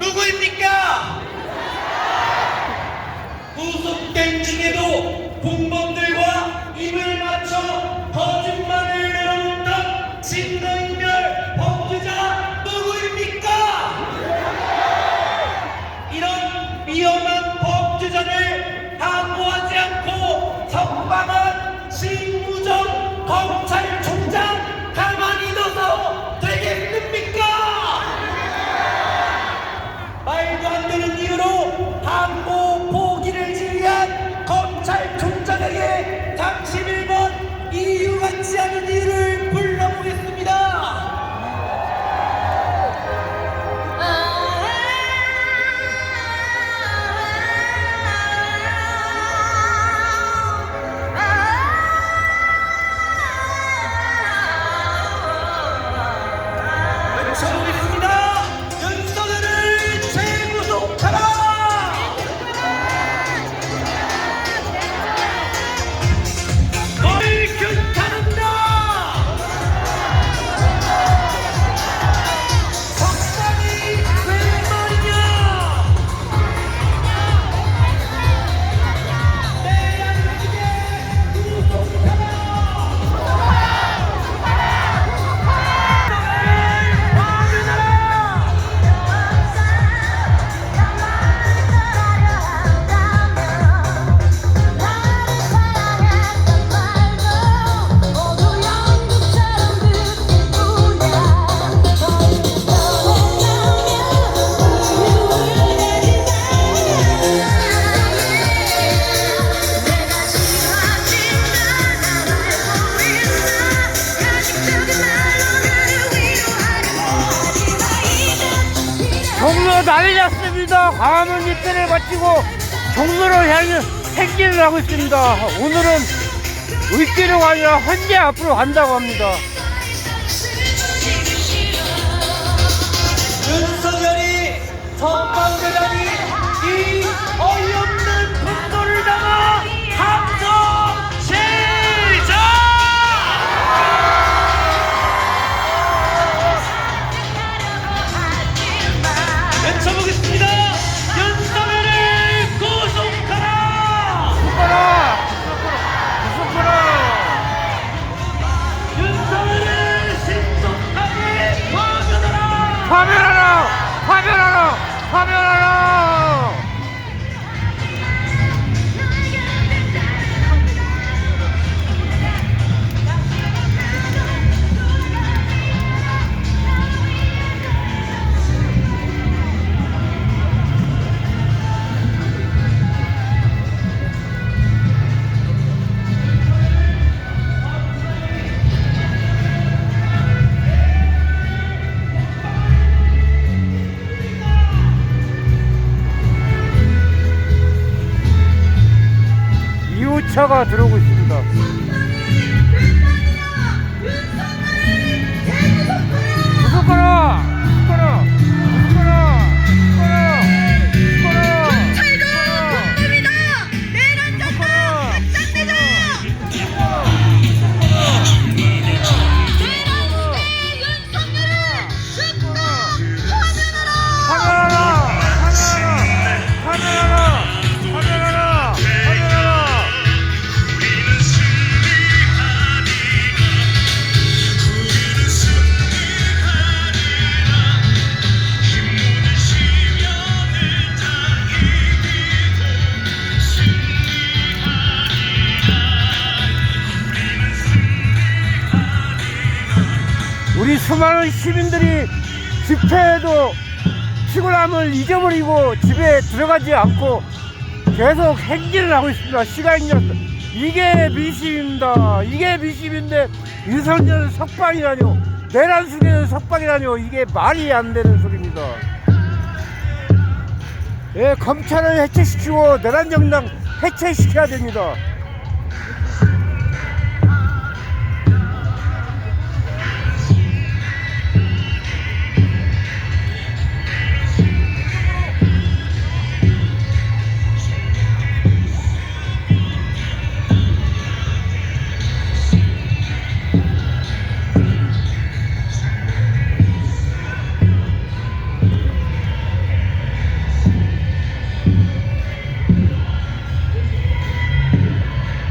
누구입니까? 우습 갱 중에도 분범 광화문 일대를 거치고 종로로 향해 행진을 하고 있습니다. 오늘은 을지로가 아니라 헌재 앞으로 간다고 합니다. 윤석열이 선방대단이 차가 들어오고 있습니다. 수많은 시민들이 집회에도 피곤함을 잊어버리고 집에 들어가지 않고 계속 행진을 하고 있습니다. 시간이 났어. 이게 민심입니다. 이게 민심인데 윤석열 석방이라뇨. 내란 속에는 석방이라뇨. 이게 말이 안 되는 소리입니다. 예, 검찰을 해체시키고 내란 정당 해체시켜야 됩니다.